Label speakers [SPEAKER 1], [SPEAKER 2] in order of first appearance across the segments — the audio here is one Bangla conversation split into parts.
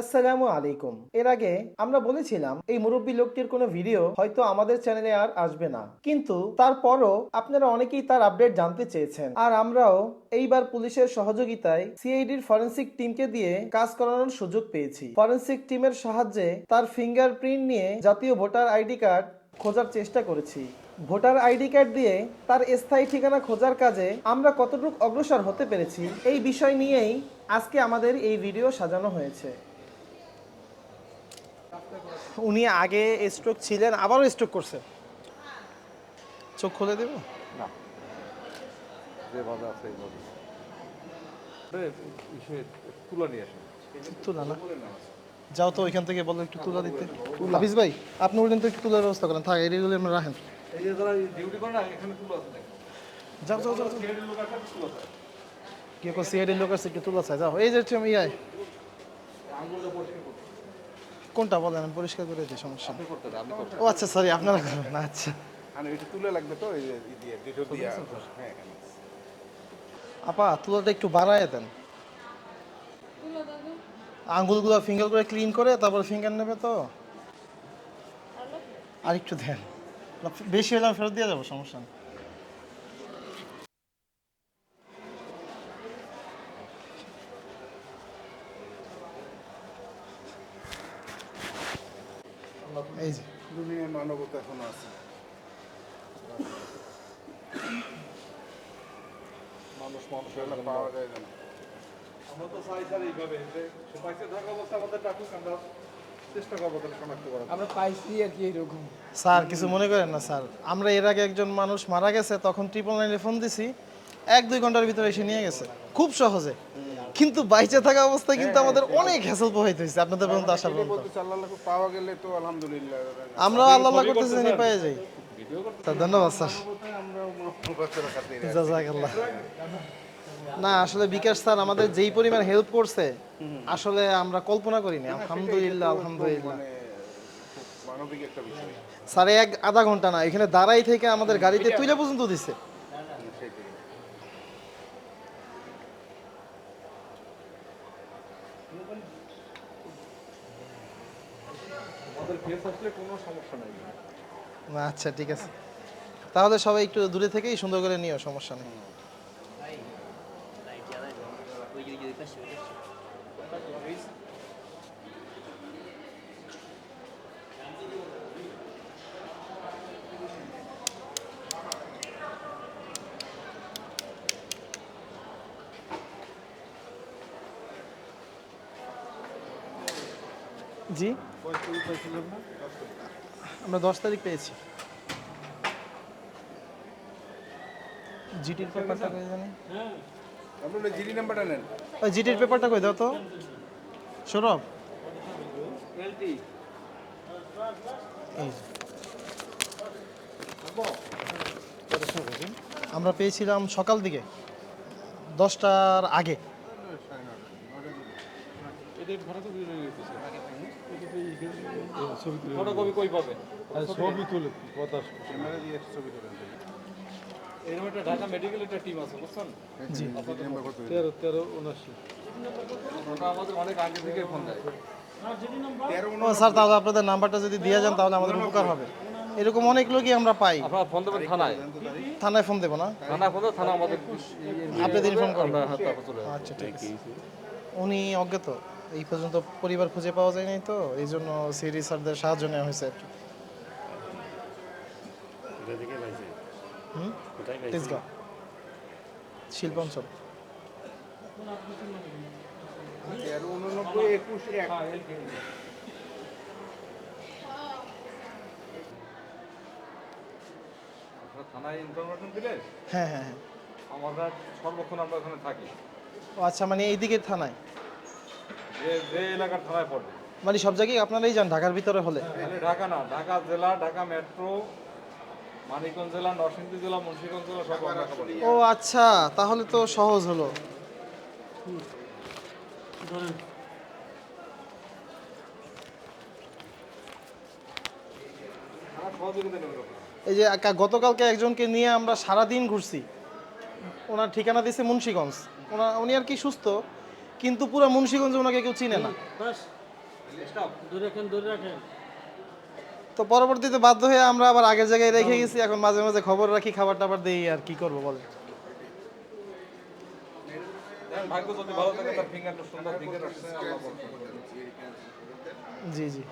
[SPEAKER 1] আসসালামু আলাইকুম। এর আগে আমরা বলেছিলাম, এই মুরব্বী লোকটির কোনো ভিডিও হয়তো আমাদের চ্যানেলে আর আসবে না। কিন্তু তারপরও আপনারা অনেকেই তার আপডেট জানতে চেয়েছেন। আর আমরাও এইবার পুলিশের সহযোগিতায় সিআইডির ফরেন্সিক টিমকে দিয়ে কাজ করানোর সুযোগ পেয়েছি। ফরেন্সিক টিমের সাহায্যে তার ফিঙ্গারপ্রিন্ট নিয়ে জাতীয় ভোটার আইডি কার্ড খোঁজার চেষ্টা করেছি। ভোটার আইডি কার্ড দিয়ে তার স্থায়ী ঠিকানা খোঁজার কাজে আমরা কতটুকু অগ্রসর হতে পেরেছি, এই বিষয় নিয়েই আজকে আমাদের এই ভিডিও সাজানো হয়েছে। উনি আগে স্ট্রোক ছিলেন আবারও স্ট্রোক করছে। চোখ খুলে দেব?
[SPEAKER 2] না। যেভাবে আছে তুলা নিয়ে আসেন।
[SPEAKER 1] তুলা না। যাও তো ওইখান থেকে বলো একটু তুলা দিতে। হাফিজ ভাই আপনি উঠলেন তো একটু তুলার ব্যবস্থা করেন। থাক আমরা রাখেন।
[SPEAKER 2] এই যে যারা ডিউটি করে না এখানে তুলা আছে দেখেন।
[SPEAKER 1] যাও যাও যাও কি কো সিআইডি লোক আছে একটু তুলা চাই। যাও। এই যে
[SPEAKER 2] আঙ্গুলটা পরিষ্কার করতে
[SPEAKER 1] কোনটা বলেন? আমি পরিষ্কার করে দিই সমস্যা
[SPEAKER 2] আপনি করতে আপনি করতে
[SPEAKER 1] ও আচ্ছা সরি আপনারা করবেন না আচ্ছা।
[SPEAKER 3] আর এটা তুলে লাগবে তো এই দিয়ে দিয়ে হ্যাঁ
[SPEAKER 1] আপা তুলাটা একটু বাড়ায় দেন। আঙ্গুলগুলো ফিঙ্গার করে ক্লিন করে তারপর ফিঙ্গার নেবে তো? আর একটু দেন। বেশি হলে আমি ফেরত দিয়ে যাব সমস্যা নেই। এই যে।
[SPEAKER 3] দুনিয়ার মানবতা এখনও আছে।
[SPEAKER 2] মানুষ মানুষের
[SPEAKER 3] পাওয়া যায় না।
[SPEAKER 2] আমরা তো চাই স্যার এইভাবে যে পাইছে থাকা অবস্থা আমাদের ডাকুক আমরা চেষ্টা করব তাহলে শনাক্ত করার।
[SPEAKER 4] আমরা পাইছি আর কি এরকম।
[SPEAKER 1] স্যার কিছু মনে করেন না স্যার। আমরা এর আগে একজন মানুষ মারা গেছে তখন ট্রিপল নাইনে ফোন দিছি। এক দুই ঘণ্টার ভিতরে এসে নিয়ে গেছে। খুব সহজে। কিন্তু বাইচে থাকা অবস্থায় কিন্তু আমাদের অনেক হ্যাসেল পোহাইতে হয়েছে আপনাদের পর্যন্ত আসা পর্যন্ত।
[SPEAKER 3] পাওয়া গেলে তো আলহামদুলিল্লাহ।
[SPEAKER 1] আমরা আল্লাহ আল্লাহ করতেছি জানি পেয়ে যাই ধন্যবাদ স্যার। জাজাকাল্লাহ। না আসলে বিকাশ স্যার আমাদের যেই পরিমাণ হেল্প করছে আসলে আমরা কল্পনা করিনি। আলহামদুলিল্লাহ আলহামদুলিল্লাহ।
[SPEAKER 3] মানে
[SPEAKER 1] স্যার এক আধা ঘণ্টা না এখানে দাঁড়াই থেকে আমাদের গাড়িতে তুইলে পর্যন্ত দিছে।
[SPEAKER 2] আমাদের আসলে কোনো সমস্যা নেই।
[SPEAKER 1] না আচ্ছা ঠিক আছে। তাহলে সবাই একটু দূরে থেকেই সুন্দর করে নিও সমস্যা নেই। জি? আমরা দশ তারিখ পেয়েছি। জিটির পেপারটা কই
[SPEAKER 3] নাম্বারটা নেন
[SPEAKER 1] জিটির পেপারটা কই দাও তো। সৌরভ। আমরা পেয়েছিলাম সকাল দিকে, দশটার আগে।
[SPEAKER 2] ফটোকপি কই পাবে?
[SPEAKER 5] ছবি তুলে কথা
[SPEAKER 3] ক্যামেরা দিয়ে ছবি তোলেন
[SPEAKER 2] এরকম একটা ঢাকা মেডিকেল একটা টিম আছে বুঝছেন?
[SPEAKER 1] জি।
[SPEAKER 3] জিডি নাম্বার কত
[SPEAKER 5] তেরো তেরো উনাশি
[SPEAKER 2] ওটা আমাদের অনেক আগে থেকে ফোন দেয়।
[SPEAKER 1] স্যার তাহলে আপনাদের নাম্বারটা যদি দিয়ে যান তাহলে আমাদের উপকার হবে। এরকম অনেক লোকই আমরা পাই।
[SPEAKER 2] আপনারা ফোন দেবেন থানায়।
[SPEAKER 1] থানায় ফোন দেবো না?
[SPEAKER 2] থানায় ফোন থানা আমাদের
[SPEAKER 1] আপনাদের ইনফর্ম। আচ্ছা ঠিক আছে। উনি অজ্ঞাত। এই পর্যন্ত পরিবার খুঁজে পাওয়া যায় নাই তো এই জন্য সিরি স্যারদের সাহায্য নেওয়া হয়েছে আর কি। হুম? তেজগাঁও। শিল্পাঞ্চল
[SPEAKER 2] থানায় ইনফরমেশন দিলে
[SPEAKER 1] হ্যাঁ হ্যাঁ হ্যাঁ।
[SPEAKER 2] আমরা সর্বক্ষণ আমরা ওখানে থাকি।
[SPEAKER 1] ও আচ্ছা মানে এইদিকে থানায়?
[SPEAKER 2] যে যে এলাকার থানায় পড়বে।
[SPEAKER 1] মানে সব জায়গায় আপনারাই যান ঢাকার ভিতরে হলে?
[SPEAKER 2] ঢাকা না ঢাকা জেলা ঢাকা মেট্রো মানিকগঞ্জ জেলা নরসিংদী জেলা মুন্সিগঞ্জ জেলা সব।
[SPEAKER 1] ও আচ্ছা তাহলে তো সহজ হলো। এই যে গতকালকে একজনকে নিয়ে আমরা সারা দিন ঘুরছি। ওনার ঠিকানা দিয়েছে মুন্সিগঞ্জ। ওনা উনি আর কি সুস্থ। কিন্তু পুরো মুন্সিগঞ্জে ওনাকে কেউ চিনে না। তো পরবর্তীতে বাধ্য হয়ে আমরা আবার আগের জায়গায় রেখে গেছি এখন মাঝে মাঝে খবর রাখি খাবার টাবার দিই আর কি করব বলে জি জি।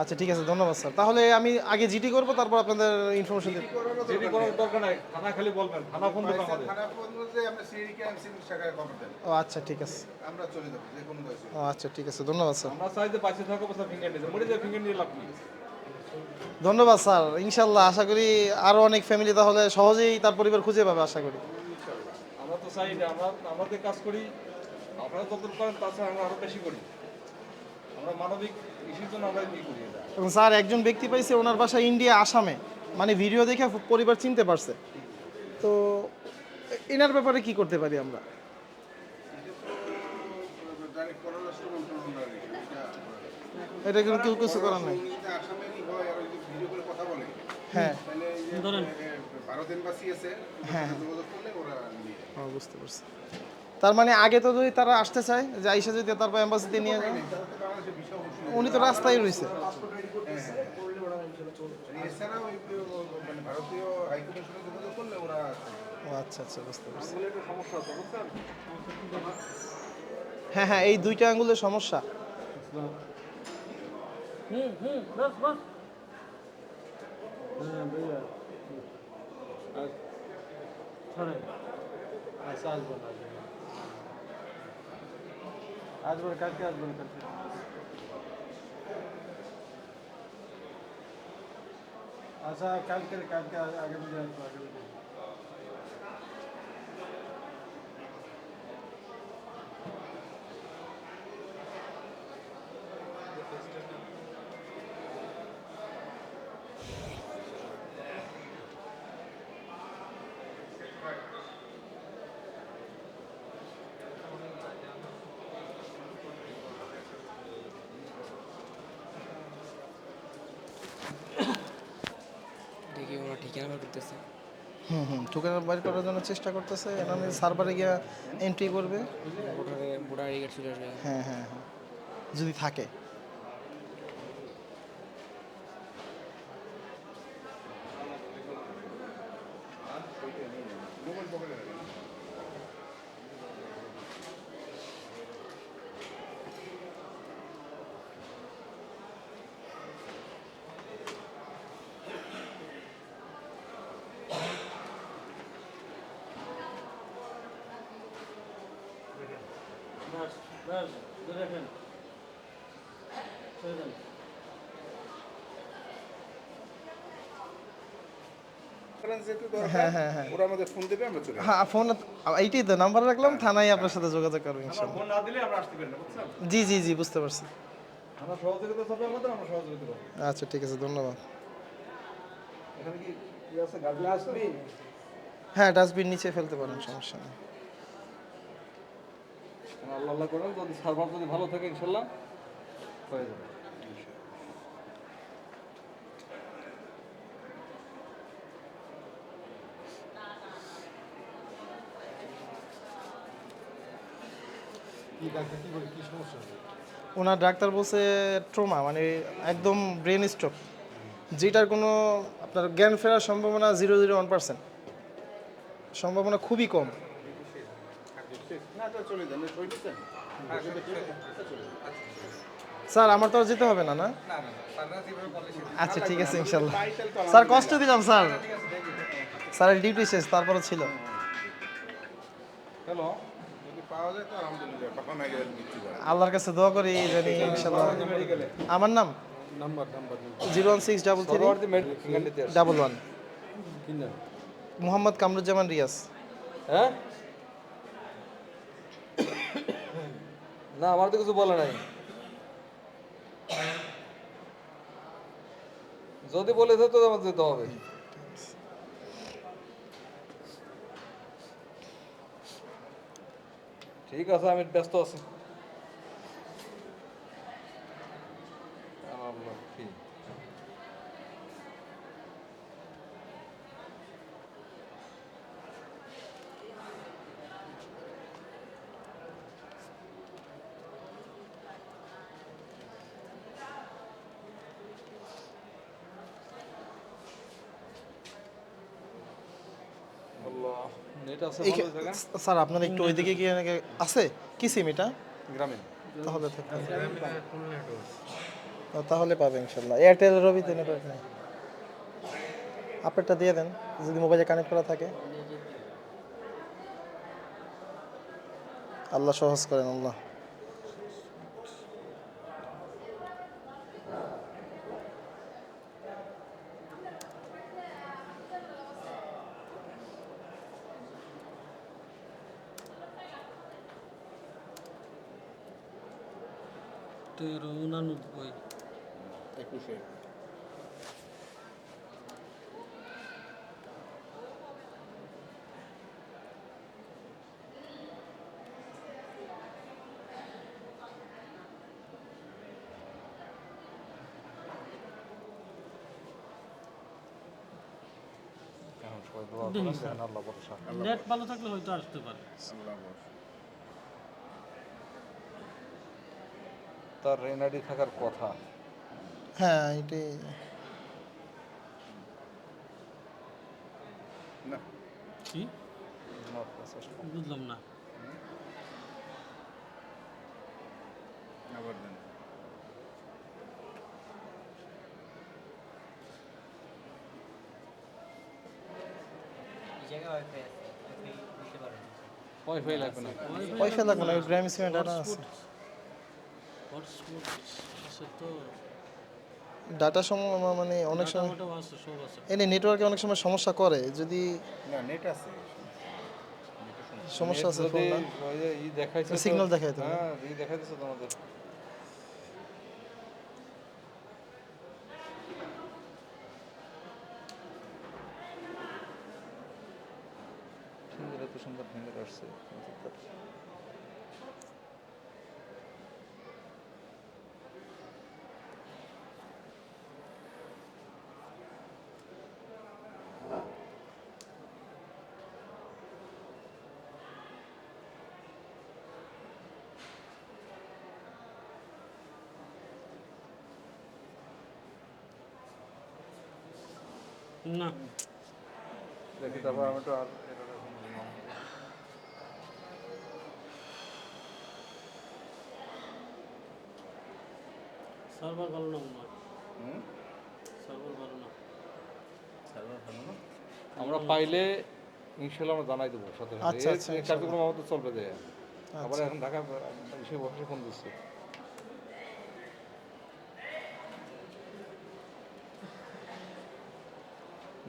[SPEAKER 1] আচ্ছা ঠিক আছে ধন্যবাদ স্যার। তাহলে আমি আগে জিটি করব তারপর আপনাদের ইনফরমেশন দিই
[SPEAKER 2] যদি কোনো দরকার নাই। থানা খালি বলবেন থানা ফোন দেবেন আমাদের
[SPEAKER 3] থানা ফোন আমরা সিআইডি ক্রাইম সিন শাখায় খবর দেন।
[SPEAKER 1] ও আচ্ছা ঠিক আছে।
[SPEAKER 3] আমরা চলে যাব যে কোনো দোষী
[SPEAKER 1] ও আচ্ছা ঠিক আছে ধন্যবাদ স্যার।
[SPEAKER 2] আমরা চাই যে পাশে থাকো বসে ফিঙ্গার নিতে মরে যায় ফিঙ্গার নিয়ে লাভ নেই।
[SPEAKER 1] ধন্যবাদ স্যার ইনশাল্লাহ আশা করি আরও অনেক ফ্যামিলি তাহলে সহজেই তার পরিবার খুঁজে পাবে আশা করি।
[SPEAKER 2] আমরা তো চাই আমরা আমাদের কাজ করি আপনারা যতটুকু করেন তাছাড়া আমরা আরও বেশি করি। আমরা মানবিক
[SPEAKER 1] এবং স্যার, একজন ব্যক্তি পাইছে ওনার বাসা ইন্ডিয়া, আসামে। মানে ভিডিও দেখে পরিবার চিনতে পারছে। তো এনার ব্যাপারে কি করতে পারি আমরা?
[SPEAKER 3] এটা
[SPEAKER 1] কিন্তু কেউ কিছু করার নাই।
[SPEAKER 3] হয়।
[SPEAKER 1] হ্যাঁ হ্যাঁ। বুঝতে পারছি। তার মানে আগে তো যদি তারা আসতে চায়, যে আইসা যদি তারপর এম্বাসিতে নিয়ে যায় উনি তো রাস্তায় রয়েছে। আচ্ছা আচ্ছা বুঝতে পারছি।
[SPEAKER 2] আসলে একটা সমস্যা আছে বুঝছেন
[SPEAKER 1] হ্যাঁ হ্যাঁ এই দুইটা আঙ্গুলের সমস্যা।
[SPEAKER 5] হুম হুম বাস বাস। হ্যাঁ ভাইয়া। আচ্ছা আসবেন আসবেন আসবেন কালকে আসবেন কালকে। আচ্ছা কালকে কালকে আগামী দিন আসব আগামী দিন
[SPEAKER 4] দেখি ওরা ঠিকানা বের করতেছে।
[SPEAKER 1] হুম হুম ঠিকানা বাইর করার জন্য চেষ্টা করতেছে। এনামে সার্ভারে গিয়ে এন্ট্রি করবে।
[SPEAKER 4] ভোটারে ভোটার
[SPEAKER 1] হ্যাঁ হ্যাঁ হ্যাঁ। যদি থাকে
[SPEAKER 5] বাস বাস ধরে রাখেন ছেড়ে দেন
[SPEAKER 3] কারণ যেহেতু
[SPEAKER 1] হ্যাঁ
[SPEAKER 3] দরকার
[SPEAKER 1] হ্যাঁ হ্যাঁ
[SPEAKER 3] ওরা আমাদের ফোন দেবে আমরা চলে যাব।
[SPEAKER 1] হ্যাঁ ফোন এইটাই তো নাম্বার রাখলাম থানায় আপনার সাথে যোগাযোগ করব
[SPEAKER 2] আমরা
[SPEAKER 1] ইনশাল্লাহ।
[SPEAKER 2] ফোন না দিলে আমরা আসতে পারি না বুঝছেন?
[SPEAKER 1] জি জি জি বুঝতে পারছি। আচ্ছা ঠিক আছে ধন্যবাদ। হ্যাঁ ডাস্টবিন নিচে ফেলতে পারেন সমস্যা নেই।
[SPEAKER 2] আল্লাহ আল্লাহ করেন যদি সার্ভার যদি ভালো থাকে ইনশাল্লাহ হয়ে যাবে।
[SPEAKER 1] ওনার ডাক্তার বলছে ট্রোমা মানে একদম ব্রেন স্ট্রোক যেটার কোনো আপনার জ্ঞান ফেরার সম্ভাবনা জিরো জিরো ওয়ান পার্সেন্ট সম্ভাবনা খুবই কম।
[SPEAKER 3] চলে যান
[SPEAKER 1] স্যার আমার তো যেতে হবে না না?
[SPEAKER 3] সেভাবে।
[SPEAKER 1] আচ্ছা ঠিক আছে ইনশাল্লাহ।
[SPEAKER 3] টাইটেল তো
[SPEAKER 1] স্যার কষ্ট দিলাম স্যার। স্যারের ডিউটি শেষ তারপরে ছিল।
[SPEAKER 2] হ্যালো
[SPEAKER 3] হয়।
[SPEAKER 1] আল্লাহর কাছে দোয়া করি জানি ইনশাল্লাহ। আমার নাম?
[SPEAKER 5] Number number
[SPEAKER 1] zero one six double three double one. Mohammad Kamruzzaman Riaz.
[SPEAKER 2] হ্যাঁ? না, আমার তো কিছু বলে নাই। যদি বলেছে তো আমার যেতে হবে। ঠিক আছে, আমি ব্যস্ত আছি আমার লক্ষ্মী। নেট আছে ভালো জায়গা?
[SPEAKER 1] স্যার আপনার একটু ওইদিকে গিয়ে নাকি আছে? কি সিম এটা?
[SPEAKER 2] গ্রামীণ।
[SPEAKER 1] তাহলে থাকবে তাহলে পাবে ইনশাল্লাহ। এয়ারটেল রবিতে নেটওয়ার্ক নেই। আপনারটা দিয়ে দেন যদি মোবাইলে কানেক্ট করা থাকে। আল্লাহ সহজ করেন আল্লাহ।
[SPEAKER 5] তেরো উনানব্বই।
[SPEAKER 3] একুশে।
[SPEAKER 5] নেট ভালো থাকলে হয়তো আসতে পারে।
[SPEAKER 3] আল্লাহ
[SPEAKER 2] তার এনআইডি থাকার কথা।
[SPEAKER 1] হ্যাঁ এটাই।
[SPEAKER 3] না।
[SPEAKER 5] কি? বুঝলাম না।
[SPEAKER 3] আবার দেন।
[SPEAKER 2] ওয়াইফাই লাগবে না।
[SPEAKER 1] পয়সা লাগবে না গ্রাম সিমেন্ট আছে। ডাটা সম মানে অনেক সময় এনে নেটওয়ার্কে অনেক সময় সমস্যা করে যদি
[SPEAKER 3] না নেট আছে।
[SPEAKER 1] সমস্যা আছে
[SPEAKER 2] ওই যে ই দেখাইছে তো-
[SPEAKER 1] Signal দেখায় তো।
[SPEAKER 2] হ্যাঁ ই দেখাইতেছে তোমাদের। সুন্দর এত সুন্দর ফিঙ্গার আসছে।
[SPEAKER 5] না।
[SPEAKER 2] দেখি তারপর আমি তো আর।
[SPEAKER 5] সার্ভার ভালো না মনে হয়।
[SPEAKER 3] হুম?
[SPEAKER 5] সার্ভার ভালো না।
[SPEAKER 3] সার্ভার ভালো না?
[SPEAKER 2] আমরা পাইলে ইনশাল্লাহ আমরা জানাই দেবো সাথে সাথে।
[SPEAKER 1] আচ্ছা,
[SPEAKER 2] এই-
[SPEAKER 1] আচ্ছা,
[SPEAKER 2] কার্যক্রম আমাদের চলবে যে।
[SPEAKER 1] আচ্ছা।
[SPEAKER 2] আবার এখন ঢাকা এসে বসে ফোন দিচ্ছে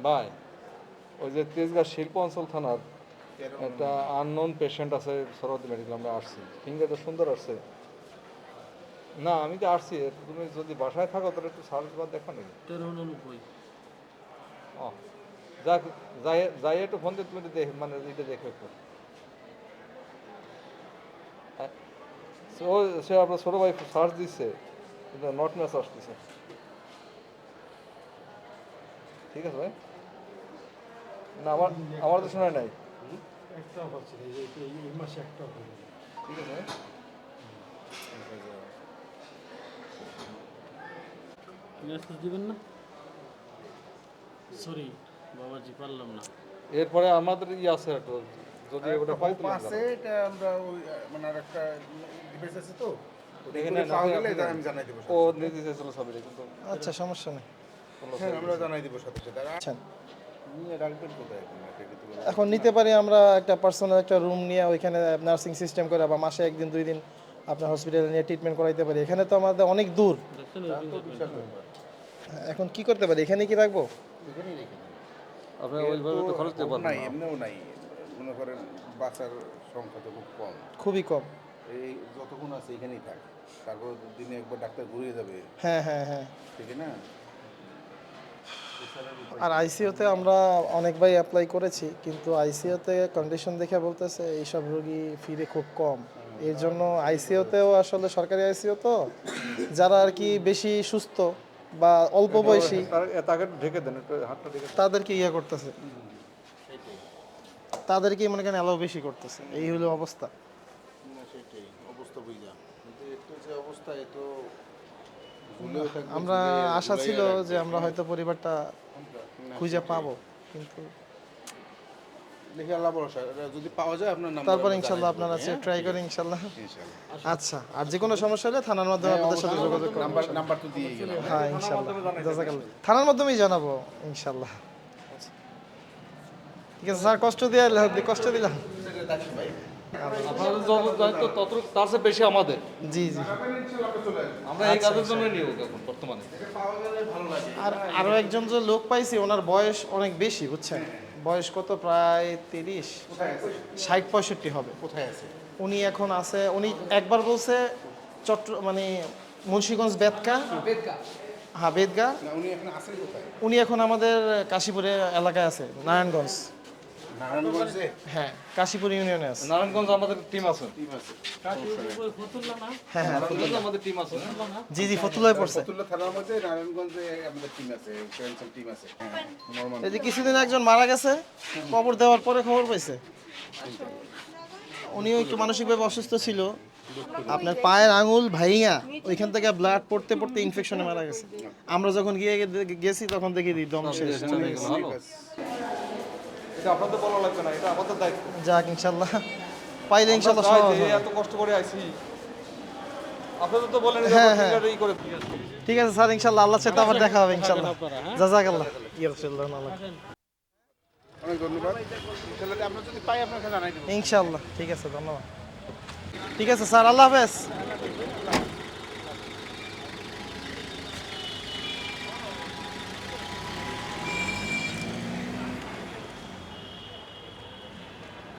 [SPEAKER 2] ভাই ওই যে তেজগাঁ শিল্প অঞ্চল থানার একটা আননোন পেশেন্ট আছে সরোয়ার্দী মেডিকেল আমরা আসছি। ফিঙ্গারটা সুন্দর আসছে। না আমি তো আসছি তুমি যদি বাসায় থাকো তাহলে একটু সার্চ বার দেখো নাকি? ও যাক যাই যাই একটু ফোন দিয়ে তুমি দেখ মানে এটা দেখো একটু। ও সে আপনার ছোটো ভাই সার্চ দিচ্ছে নট ম্যাচ আসতেছে ঠিক আছে ভাই? না আমার আমার তো শোনায় নাই।
[SPEAKER 5] একটা হচ্ছে এই যে এই এই মাসে একটা হবে
[SPEAKER 2] ঠিক আছে
[SPEAKER 5] দিবেন না সরি বাবাজি পারলাম না
[SPEAKER 2] এরপরে আমাদের ই আছে একটু যদি ওটা পাই
[SPEAKER 3] আছে এটা আমরা ওই মানে একটা ডিভাইস আছে তো
[SPEAKER 2] ও সবই কিন্তু
[SPEAKER 1] আচ্ছা সমস্যা নেই।
[SPEAKER 3] হ্যাঁ আমরা জানাই দেবো সাথে সাথে।
[SPEAKER 1] আচ্ছা।
[SPEAKER 3] এখন?
[SPEAKER 1] নিতে পারি আমরা একটা পার্সোনাল একটা রুম নিয়ে ওইখানে নার্সিং সিস্টেম করে বা মাসে একদিন দুই দিন আপনার হসপিটালে নিয়ে ট্রিটমেন্ট করাইতে পারি। এখানে তো আমাদের অনেক দূর। এখন কি করতে পারি? এখানে কি রাখব
[SPEAKER 3] মনে
[SPEAKER 1] খুবই কম।
[SPEAKER 3] এই যতক্ষণ আছে এখানেই থাক। তারপর দিনে একবার ডাক্তার ঘুরিয়ে যাবে।
[SPEAKER 1] হ্যাঁ হ্যাঁ হ্যাঁ।
[SPEAKER 3] ঠিক না?
[SPEAKER 1] আর আইসিইউতে আমরা অনেকবার অ্যাপ্লাই করেছি কিন্তু আইসিইউতে কন্ডিশন দেখে বলতেছে এইসব রোগী ফিরে খুব কম। এর জন্য আইসিইউতেও আসলে সরকারি আইসিইউ তো যারা আর কি বেশি সুস্থ বা অল্প বয়সী। তাদেরকে ইয়ে করতেছে। তাদেরকে মনে করেন অ্যালাউ বেশি করতেছে। এই হলো অবস্থা।
[SPEAKER 3] সেটাই। অবস্থা বুঝা কিন্তু একটু যে অবস্থা
[SPEAKER 1] আমরা আশা ছিল যে আমরা হয়তো পরিবারটা খুঁজে পাবো কিন্তু
[SPEAKER 3] দেখি আল্লাহ ভরসা যদি পাওয়া যায় আপনার নাম্বার
[SPEAKER 1] তারপর ইনশাল্লাহ আপনারা আছে ট্রাই করেন ইনশাল্লাহ। আচ্ছা আর যে কোনো সমস্যা হলে থানার মাধ্যমে আপনাদের সাথে যোগাযোগ করব
[SPEAKER 3] নাম্বার নাম্বার তো দিয়ে গেলাম।
[SPEAKER 1] হ্যাঁ ইনশাল্লাহ। জাজাকাল্লাহ। থানার মাধ্যমেই জানাব ইনশাল্লাহ। ঠিক আছে স্যার কষ্ট দিয়ে কষ্ট দিলাম।
[SPEAKER 2] আপনাদের যত দায়িত্ব তত তার চেয়ে বেশি আমাদের।
[SPEAKER 1] জি জি।
[SPEAKER 2] আমরা এই কাজের জন্য নিয়োগ এখন বর্তমানে।
[SPEAKER 1] আর আরও একজন যে লোক পাইছি ওনার বয়স অনেক বেশি বুঝছেন? বয়স কত? প্রায় তিরিশ। ষাট পঁয়ষট্টি হবে।
[SPEAKER 3] কোথায় আছে?
[SPEAKER 1] উনি এখন আছে উনি একবার বলছে চট্ট মানে মুন্সিগঞ্জ বেদকা হ্যাঁ বেদগা
[SPEAKER 3] উনি এখন
[SPEAKER 1] উনি এখন আমাদের কাশীপুরে এলাকায় আছে নারায়ণগঞ্জ।
[SPEAKER 3] নারায়ণগঞ্জে?
[SPEAKER 1] হ্যাঁ কাশীপুর ইউনিয়নে আছে।
[SPEAKER 2] নারায়ণগঞ্জ আমাদের টিম আছে।
[SPEAKER 3] টিম আছে।
[SPEAKER 1] হ্যাঁ হ্যাঁ
[SPEAKER 2] আমাদের টিম আছে।
[SPEAKER 1] জি জি ফতুল্লায় পড়ছে।
[SPEAKER 3] ফতুল্লা থানার মধ্যে নারায়ণগঞ্জে আমাদের টিম আছে টিম আছে। হ্যাঁ
[SPEAKER 1] এই যে কিছুদিন একজন মারা গেছে কবর দেওয়ার পরে খবর পাইছে। উনিও একটু মানসিকভাবে অসুস্থ ছিল। আপনার পায়ের আঙুল ভাইয়া ওইখান থেকে ব্লাড পড়তে পড়তে ইনফেকশনে মারা গেছে। আমরা যখন গিয়ে গেছি তখন দেখি দিই দম শেষ।
[SPEAKER 2] আপনাদের বলা লাগবে না এটা আমাদের দায়িত্ব।
[SPEAKER 1] যাক ইনশাল্লাহ। পাইলে ইনশাল্লাহ সহজ হবে।
[SPEAKER 2] এত কষ্ট করে আইছি। আপনাদের তো বলেন
[SPEAKER 1] হ্যাঁ, হ্যাঁ।
[SPEAKER 2] ই করে
[SPEAKER 1] ঠিক আছে স্যার ইনশাল্লাহ আল্লাহ সাথে আবার দেখা হবে ইনশাল্লাহ। জাজাকাল্লাহ। ইয়ারশাল্লাহ
[SPEAKER 3] অনেক ধন্যবাদ। আমরা যদি পাই আপনাকে জানাই দেবো।
[SPEAKER 1] ইনশাল্লাহ। ঠিক আছে ধন্যবাদ। ঠিক আছে স্যার আল্লাহ হাফেজ।